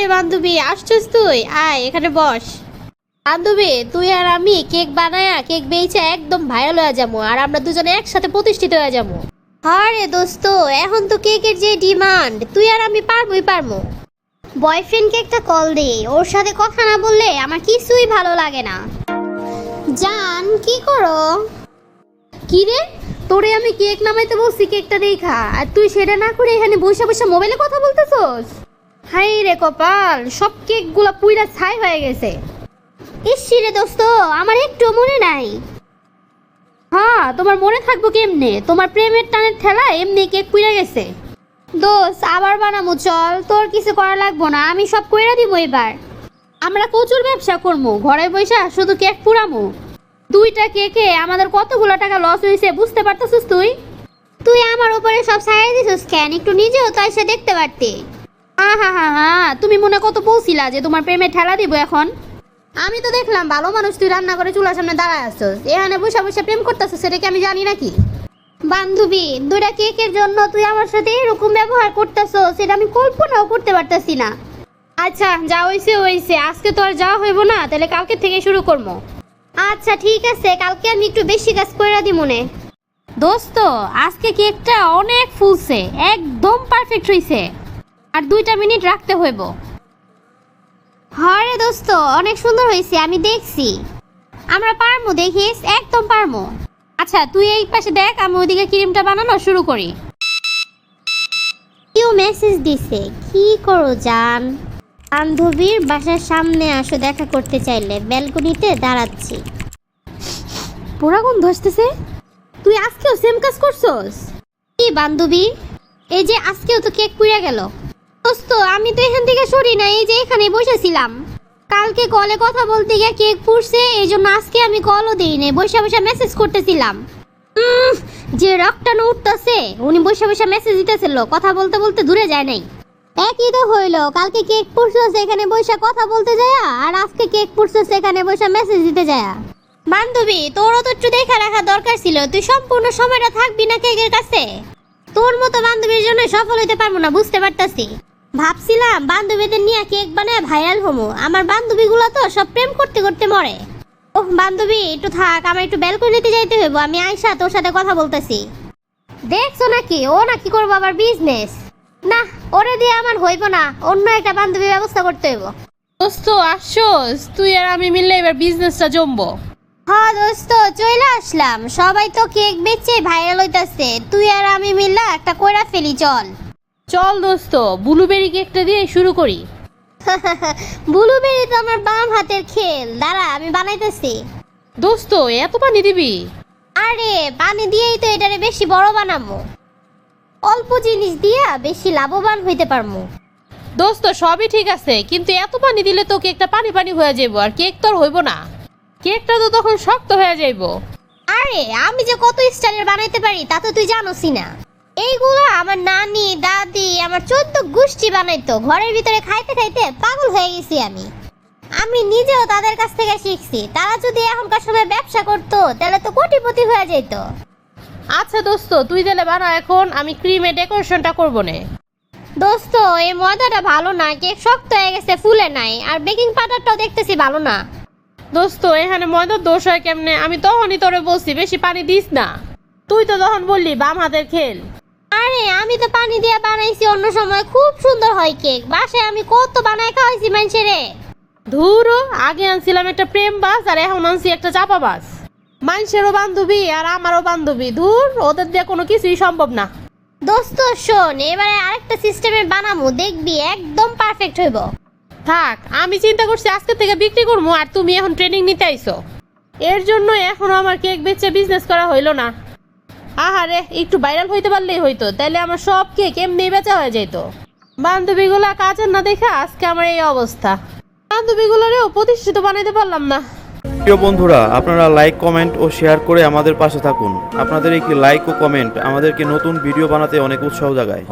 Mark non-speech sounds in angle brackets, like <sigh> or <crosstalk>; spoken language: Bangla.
আরে বান্ধবী, আসছিস তুই? আয়, এখানে বস। বান্ধবী, তুই আর আমি কেক বানায়া, কেক বেচে একদম ভাইরাল হয়ে যাব, আর আমরা দুজনে একসাথে প্রতিষ্ঠিত হয়ে যাব। আরে দোস্ত, এখন তো কেকের যে ডিমান্ড, তুই আর আমি পারবই পারব। বয়ফ্রেন্ডকে একটা কল দে, ওর সাথে কথা না বললে আমার কিছুই ভালো লাগে না। জান, কি করো? কি রে? তোরে আমি কেক নামাইতে বলছি, কেকটা দেখা, আর তুই সেটা না করে এখানে বসে বসে মোবাইলে কথা বলতেছস? হাই রে কপাল সব কেকগুলো পুইরা ছাই হয়ে গেছে। ইসি রে দোস্ত আমার একটু মনে নাই। হ্যাঁ তোমার মনে থাকব কেমনে? তোমার প্রেমের টানের ঠেলা এমনি কেক পুইরা গেছে। দোষ আবার বানামু চল। তোর কিছু করা লাগবো না আমি সব কইরা দিব এবার। আমরা প্রচুর ব্যবসা করব ঘরে বসে শুধু কেক পুরামু। দুইটা কেকে আমাদের কতগুলো টাকা লস হয়েছে বুঝতে পারতেছিস তুই? তুই আমার উপরে সব সাইড দিছিস কেন? একটু নিজেও তো এসে দেখতে পারতি। হা হা হা তুমি মনে কত বলছিলা যে তোমার প্রেমে ঠেলা দিব এখন? আমি তো দেখলাম ভালো মানুষ তুই রান্না করে চুলার সামনে দাঁড়ায় আসছিস এখানে বসে বসে প্রেম করতেছিস সেটা কি আমি জানি নাকি? বান্ধবী দুইটা কেকের জন্য তুই আমার সাথে এরকম ব্যবহার করতেছো সেটা আমি কল্পনাও করতে পারতাছি না। আচ্ছা যা হইছে হইছে আজকে তো আর যাওয়া হইব না তাহলে কালকে থেকে শুরু করব। আচ্ছা ঠিক আছে কালকে আমি একটু বেশি কাজ করে দি মনে। দোস্ত আজকে কেকটা অনেক ফুলছে একদম পারফেক্ট হইছে। আর দুইটা মিনিট রাখতে হইব। হরে দোস্ত অনেক সুন্দর হয়েছে আমি দেখছি। আমরা পারমো দেখিস একদম পারমো। আচ্ছা তুই এই পাশে দেখ আমি ওইদিকে ক্রিমটা বানানো শুরু করি। কেউ মেসেজ দিছে কি করো জান? বান্ধবীর বাসার সামনে আসো দেখা করতে চাইলে ব্যালকনিতে দাঁড়াচ্ছি। পোড়া গন্ধ আসতেছে? তুই আজকেও সেম কাজ করছস? কি বান্ধবী? এই যে আজকেও তো কেক পুড়ে গেল। দোস্ত, আমি তো এখান থেকে সরি না, এই যে এখানে বসেছিলাম। কালকে কলে কথা বলতে গিয়ে কেক পুড়ছে, এই জন্য আজকে আমি কলও দিই নাই বসে বসে মেসেজ করতেছিলাম। যে রক্টানো উঠতেছে, উনি বসে বসে মেসেজ দিতেছিল, কথা বলতে বলতে দূরে যায় নাই। একই তো হইল, কালকে কেক পুড়ছে সেখানে বসে কথা বলতে যায়, আর আজকে কেক পুড়ছে সেখানে বসে মেসেজ দিতে যায়। বান্ধবী, তোরও তো একটু দেখা রাখা দরকার ছিল, তুই সম্পূর্ণ সময়টা থাকবি না কেকের কাছে? তোর মতো বান্ধবীর জন্য সফল হইতে পারব না, বুঝতে পারতাছি। ভাবছিলাম বান্ধবীদের নিয়ে কেক বানায় ভাইরাল হমু। আমার বান্ধবীগুলো তো সব প্রেম করতে করতে মরে। ওহ বান্ধবী একটু থাক আমার একটু ব্যালকনিতে যাইতে হইব। আমি আয়সা তোর সাথে কথা বলতেছি। দেখছ নাকি? ও নাকি করব আবার বিজনেস না ওরে দিয়ে আমার হইব না। অন্য একটা বান্ধবী ব্যবস্থা করতে হইব। দোস্ত আসছোস তুই আর আমি মিললে এবার বিজনেসটা জমবো। হ্যাঁ দোস্ত চলে আসলাম। সবাই তো কেক বেচে ভাইরাল হইতাছে। তুই আর আমি মিললা একটা কইরা ফেলি চল। চল দোস্ত ব্লুবেরি কেকটা দিয়ে শুরু করি। <laughs> ব্লুবেরি তো আমার বাম হাতের খেল। দাঁড়া আমি বানাইতেছি। দোস্ত এত পানি দিবি? আরে পানি দিয়েই তো এটারে বেশি বড় বানাবো। অল্প জিনিস দিয়া বেশি লাভবান হইতে পারমু। দোস্ত সবই ঠিক আছে কিন্তু এত পানি দিলে তো কেকটা পানি পানি হয়ে যাইব আর কেক তো আর হইব না। কেকটা তো তখন শক্ত হয়ে যাইব। আরে আমি যে কত স্টাইলের বানাইতে পারি তা তো তুই জানোসই না। এইগুলো আমার নানি দাদি আমার চোদ্দ গোষ্ঠী বানাইতো। ঘরের ভিতরে খাইতে খাইতে পাগল হয়ে গেছি আমি। আমি নিজেও তাদের কাছ থেকে শিখছি। তারা যদি এখনকার সময় ব্যবসা করতো তাহলে তো কোটিপতি হয়ে যেত। আচ্ছা দোস্ত তুই তাহলে বানা এখন আমি ক্রিমে ডেকোরেশনটা করব নে। দোস্ত এই ময়দাটা ভালো না কেক শক্ত হয়ে গেছে ফুলে নাই আর বেকিং পাউডারটাও দেখতেছি ভালো না। দোস্ত এখানে ময়দার দোষ হয় কেমনে? আমি তখনই তোরে বলছি বেশি পানি দিস না। তুই তো তখন বললি বাম হাতের খেল। আরে আমি তো পানি দিয়ে বানাইছি অন্য সময় খুব সুন্দর হয় কেক। বাসায় আমি কত বানায় খাওয়াইছি মানুষের। ধুরো আগে আনছিলাম একটা প্রেম বাস আর এখন আনছি একটা চাপা বাস। মানুষেরও বান্ধবী আর আমারও বান্ধবী। ধুর ওদের দিয়ে কোনো কিছুই সম্ভব না। দোস্ত শোন এবারে আরেকটা সিস্টেমে বানামু দেখবি একদম পারফেক্ট হইব। থাক আমি চিন্তা করছি আজকে থেকে বিক্রি করব আর তুমি এখন ট্রেনিং নিতে আইছো এর জন্য এখনও আমার কেক বেচে বিজনেস করা হইল না। আহারে একটু ভাইরাল হইতে পারলেই হইতো। তাইলে আমার সব কেক এমনি বেচা হয়ে যেত বান্ধবীগুলা কাজের না দেখে আজকে আমার এই অবস্থা। বান্ধবীগুলোরেও প্রতিষ্ঠিত বানাইতে পারলাম না। প্রিয় বন্ধুরা আপনারা লাইক কমেন্ট ও শেয়ার করে আমাদের পাশে থাকুন। আপনাদের একটি লাইক ও কমেন্ট আমাদেরকে নতুন ভিডিও বানাতে অনেক উৎসাহ জাগায়।